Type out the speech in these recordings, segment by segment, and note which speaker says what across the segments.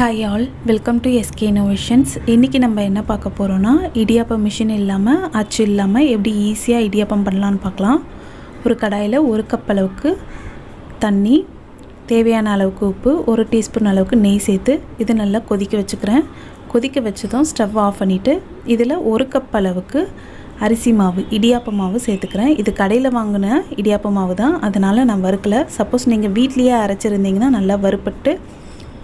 Speaker 1: Hi all welcome to SK innovations இன்றைக்கி நம்ம என்ன பார்க்க போகிறோன்னா இடியாப்பம் மிஷின் இல்லாமல் அச்சு இல்லாமல் எப்படி ஈஸியாக இடியாப்பம் பண்ணலான்னு பார்க்கலாம். ஒரு கடாயில் ஒரு கப் அளவுக்கு தண்ணி தேவையான அளவுக்கு உப்பு ஒரு டீஸ்பூன் அளவுக்கு நெய் சேர்த்து இது நல்லா கொதிக்க வச்சுக்கிறேன். கொதிக்க வச்சதும் ஸ்டவ் ஆஃப் பண்ணிவிட்டு இதில் ஒரு கப் அளவுக்கு அரிசி மாவு இடியாப்ப மாவு சேர்த்துக்கிறேன். இது கடையில் வாங்கின இடியாப்ப மாவு தான் அதனால் நான் வறுக்கலை. சப்போஸ் நீங்கள் வீட்லேயே அரைச்சிருந்தீங்கன்னா நல்லா வறுப்பட்டு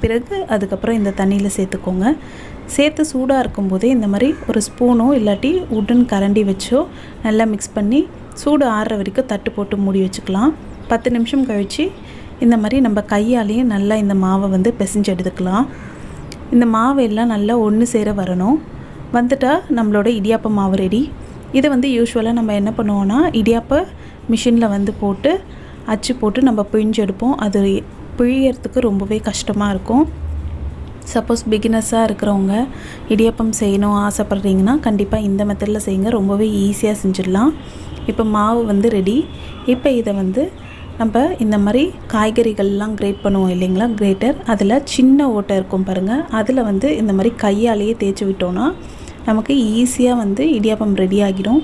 Speaker 1: பிறகு அதுக்கப்புறம் இந்த தண்ணியில் சேர்த்துக்கோங்க. சேர்த்து சூடாக இருக்கும்போதே இந்த மாதிரி ஒரு ஸ்பூனோ இல்லாட்டி உடன் கரண்டி வச்சோ நல்லா மிக்ஸ் பண்ணி சூடு ஆறுற வரைக்கும் தட்டு போட்டு மூடி வச்சுக்கலாம். பத்து நிமிஷம் கழித்து இந்த மாதிரி நம்ம கையாலேயே நல்லா இந்த மாவை வந்து பிசைஞ்சு எடுத்துக்கலாம். இந்த மாவு எல்லாம் நல்லா ஒன்று சேர வரணும். வந்துட்டால் நம்மளோட இடியாப்ப மாவு ரெடி இதை வந்து யூஸ்வலாக நம்ம என்ன பண்ணுவோன்னா இடியாப்ப மிஷினில் வந்து போட்டு அச்சு போட்டு நம்ம பிழிஞ்சு எடுப்போம். அது பிழியறதுக்கு ரொம்பவே கஷ்டமாக இருக்கும். சப்போஸ் பிகினர்ஸாக இருக்கிறவங்க இடியப்பம் செய்யணும் ஆசைப்பட்றீங்கன்னா கண்டிப்பாக இந்த மெத்தடில் செய்யுங்க. ரொம்பவே ஈஸியாக செஞ்சிடலாம். இப்போ மாவு வந்து ரெடி இப்போ இதை வந்து நம்ம இந்த மாதிரி காய்கறிகள்லாம் கிரேட் பண்ணுவோம் இல்லைங்களா? கிரேட்டர் அதில் சின்ன ஓட்டை இருக்கும் பாருங்கள் அதில் வந்து இந்த மாதிரி கையாலேயே தேய்ச்சி விட்டோன்னா நமக்கு ஈஸியாக வந்து இடியாப்பம் ரெடி ஆகிடும்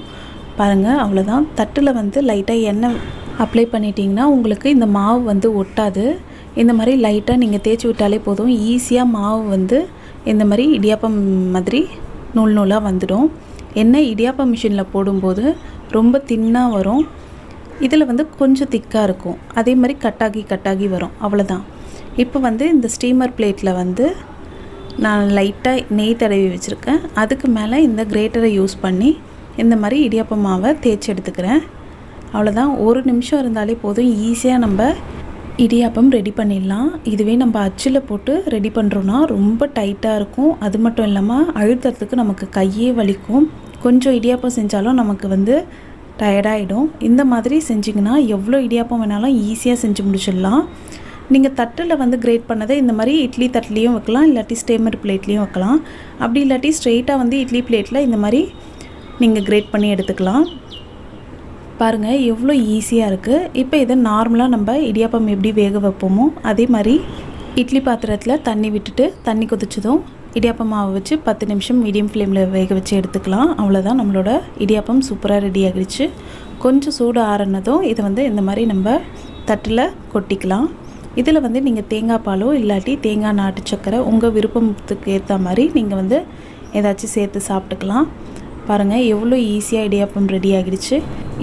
Speaker 1: பாருங்கள் அவ்வளோதான் தட்டில் வந்து லைட்டாக எண்ணெய் அப்ளை பண்ணிட்டீங்கன்னா உங்களுக்கு இந்த மாவு வந்து ஒட்டாது. இந்த மாதிரி லைட்டாக நீங்கள் தேய்ச்சி விட்டாலே போதும். ஈஸியாக மாவு வந்து இந்த மாதிரி இடியாப்பம் மாதிரி நூல் நூலாக வந்துடும். என்ன இடியாப்பம் மிஷினில் போடும்போது ரொம்ப தின்னாக வரும். இதில் வந்து கொஞ்சம் திக்காக இருக்கும். அதே மாதிரி கட்டாகி கட்டாகி வரும். அவ்வளோதான் இப்போ வந்து இந்த ஸ்டீமர் பிளேட்டில் வந்து நான் லைட்டாக நெய் தடவி வச்சுருக்கேன். அதுக்கு மேலே இந்த கிரேட்டரை யூஸ் பண்ணி இந்த மாதிரி இடியாப்ப மாவை தேய்ச்சி எடுத்துக்கிறேன். அவ்வளோதான் ஒரு நிமிஷம் இருந்தாலே போதும். ஈஸியாக நம்ம இடியாப்பம் ரெடி பண்ணிடலாம். இதுவே நம்ம அச்சில் போட்டு ரெடி பண்ணுறோன்னா ரொம்ப டைட்டாக இருக்கும். அது மட்டும் இல்லாமல் அழுத்துறதுக்கு நமக்கு கையே வலிக்கும். கொஞ்சம் இடியாப்பம் செஞ்சாலும் நமக்கு வந்து டயர்டாகிடும் இந்த மாதிரி செஞ்சிங்கன்னா எவ்வளோ இடியாப்பம் வேணாலும் ஈஸியாக செஞ்சு முடிச்சிடலாம். நீங்கள் தட்டில் வந்து கிரேட் பண்ணதை இந்த மாதிரி இட்லி தட்டிலையும் வைக்கலாம் இல்லாட்டி ஸ்டேமர் பிளேட்லேயும் வைக்கலாம். அப்படி இல்லாட்டி ஸ்ட்ரெயிட்டாக வந்து இட்லி பிளேட்டில் இந்த மாதிரி நீங்கள் கிரேட் பண்ணி எடுத்துக்கலாம். பாருங்கள் எவ்வளோ ஈஸியாக இருக்குது இப்போ இதை நார்மலாக நம்ம இடியாப்பம் எப்படி வேக வைப்போமோ அதே மாதிரி இட்லி பாத்திரத்தில் தண்ணி விட்டுட்டு தண்ணி கொதிச்சதும் இடியாப்பம் மாவை வச்சு பத்து நிமிஷம் மீடியம் ஃப்ளேமில் வேக வச்சு எடுத்துக்கலாம். அவ்வளோதான் நம்மளோட இடியாப்பம் சூப்பராக ரெடி ஆகிடுச்சு. கொஞ்சம் சூடு ஆறுனதும் இதை வந்து இந்த மாதிரி நம்ம தட்டில் கொட்டிக்கலாம். இதில் வந்து நீங்கள் தேங்காய் பாலோ இல்லாட்டி தேங்காய் நாட்டு சக்கரை உங்கள் விருப்பத்துக்கு ஏற்ற மாதிரி நீங்கள் வந்து ஏதாச்சும் சேர்த்து சாப்பிட்டுக்கலாம். பாருங்கள் எவ்வளோ ஈஸியாக இடியாப்பம் ரெடி ஆகிடுச்சு.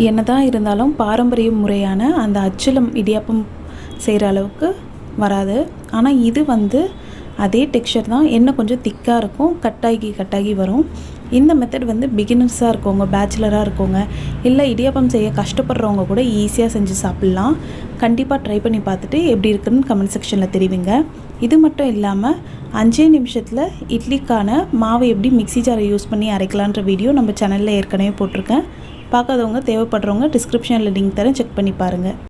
Speaker 1: என்ன தான் இருந்தாலும் பாரம்பரிய முறையான அந்த அச்சிலம் இடியாப்பம் செய்கிற அளவுக்கு வராது. ஆனால் இது வந்து அதே டெக்ஸ்சர் தான். என்ன கொஞ்சம் திக்காக இருக்கும். கட்டாகி கட்டாகி வரும். இந்த மெத்தட் வந்து பிகினர்ஸாக இருக்கவங்க பேச்சுலராக இருக்கவங்க இல்லை இடியாப்பம் செய்ய கஷ்டப்படுறவங்க கூட ஈஸியாக செஞ்சு சாப்பிட்லாம். கண்டிப்பாக ட்ரை பண்ணி பார்த்துட்டு எப்படி இருக்குன்னு கமெண்ட் செக்ஷனில் தெரிவிங்க. இது மட்டும் இல்லாமல் அஞ்சே நிமிஷத்தில் இட்லிக்கான மாவை எப்படி மிக்சி ஜாரை யூஸ் பண்ணி அரைக்கலான்ற வீடியோ நம்ம சேனலில் ஏற்கனவே போட்டிருக்கேன். பார்க்காதவங்க தேவைப்படுறவங்க டிஸ்கிரிப்ஷனில் லிங்க் தரேன். செக் பண்ணி பாருங்கள்